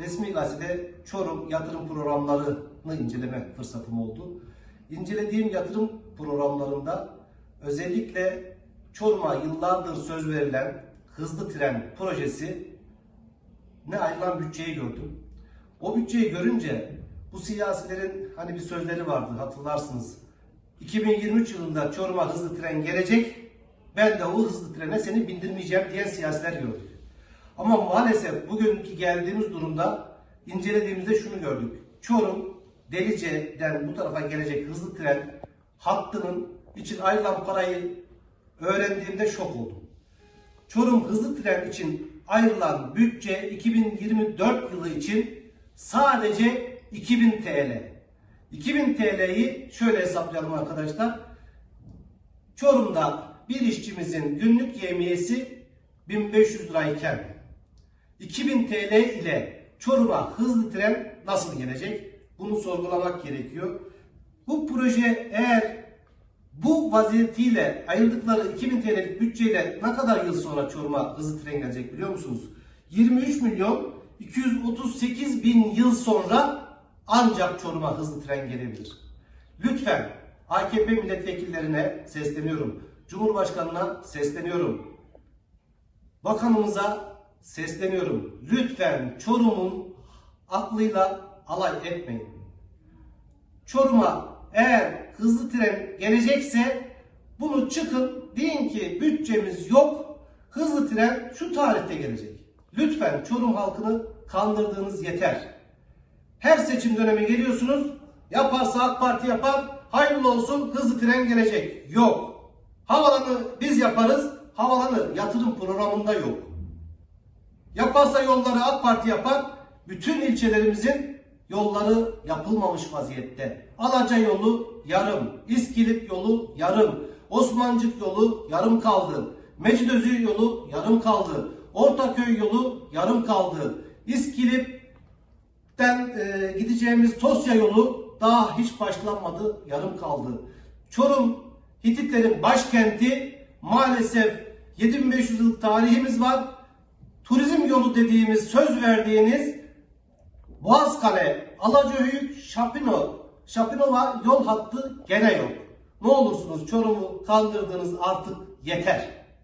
resmi gazetede Çorum yatırım programlarını inceleme fırsatım oldu. İncelediğim yatırım programlarında özellikle Çorum'a yıllardır söz verilen hızlı tren projesi ne ayrılan bütçeyi gördüm. O bütçeyi görünce bu siyasilerin hani bir sözleri vardı hatırlarsınız. 2023 yılında Çorum'a hızlı tren gelecek. Ben de o hızlı trene seni bindirmeyeceğim diyen siyasiler gördük. Ama maalesef bugünkü geldiğimiz durumda incelediğimizde şunu gördük. Çorum Delice'den bu tarafa gelecek hızlı tren hattının için ayrılan parayı öğrendiğimde şok oldum. Çorum hızlı tren için ayrılan bütçe 2024 yılı için sadece 2000 TL. 2000 TL'yi şöyle hesaplayalım arkadaşlar. Çorum'da bir işçimizin günlük yemiyesi 1500 lirayken 2000 TL ile Çorum'a hızlı tren nasıl gelecek? Bunu sorgulamak gerekiyor. Bu proje eğer bu vaziyetiyle ayırdıkları 2000 TL'lik bütçeyle ne kadar yıl sonra Çorum'a hızlı tren gelecek biliyor musunuz? 23 milyon 238 bin yıl sonra ancak Çorum'a hızlı tren gelebilir. Lütfen AKP milletvekillerine sesleniyorum. Cumhurbaşkanına sesleniyorum. Bakanımıza sesleniyorum. Lütfen Çorum'un aklıyla alay etmeyin. Çorum'a eğer hızlı tren gelecekse bunu çıkın deyin ki bütçemiz yok hızlı tren şu tarihte gelecek. Lütfen Çorum halkını kandırdığınız yeter. Her seçim dönemi geliyorsunuz yaparsa AK Parti yapar hayırlı olsun hızlı tren gelecek. Yok. Havalanı biz yaparız havalanı yatırım programında yok. Yaparsa yolları AK Parti yapar. Bütün ilçelerimizin yolları yapılmamış vaziyette. Alaca yolu yarım, İskilip yolu yarım, Osmancık yolu yarım kaldı. Mecidözü yolu yarım kaldı. Ortaköy yolu yarım kaldı. İskilip'ten e, gideceğimiz Tosya yolu daha hiç başlanmadı, yarım kaldı. Çorum Hititlerin başkenti maalesef 7500 yıllık tarihimiz var turizm yolu dediğimiz söz verdiğiniz Boğazkale, Alacahöyük, Şapino, Şapinova yol hattı gene yok. Ne olursunuz Çorum'u kandırdınız artık yeter.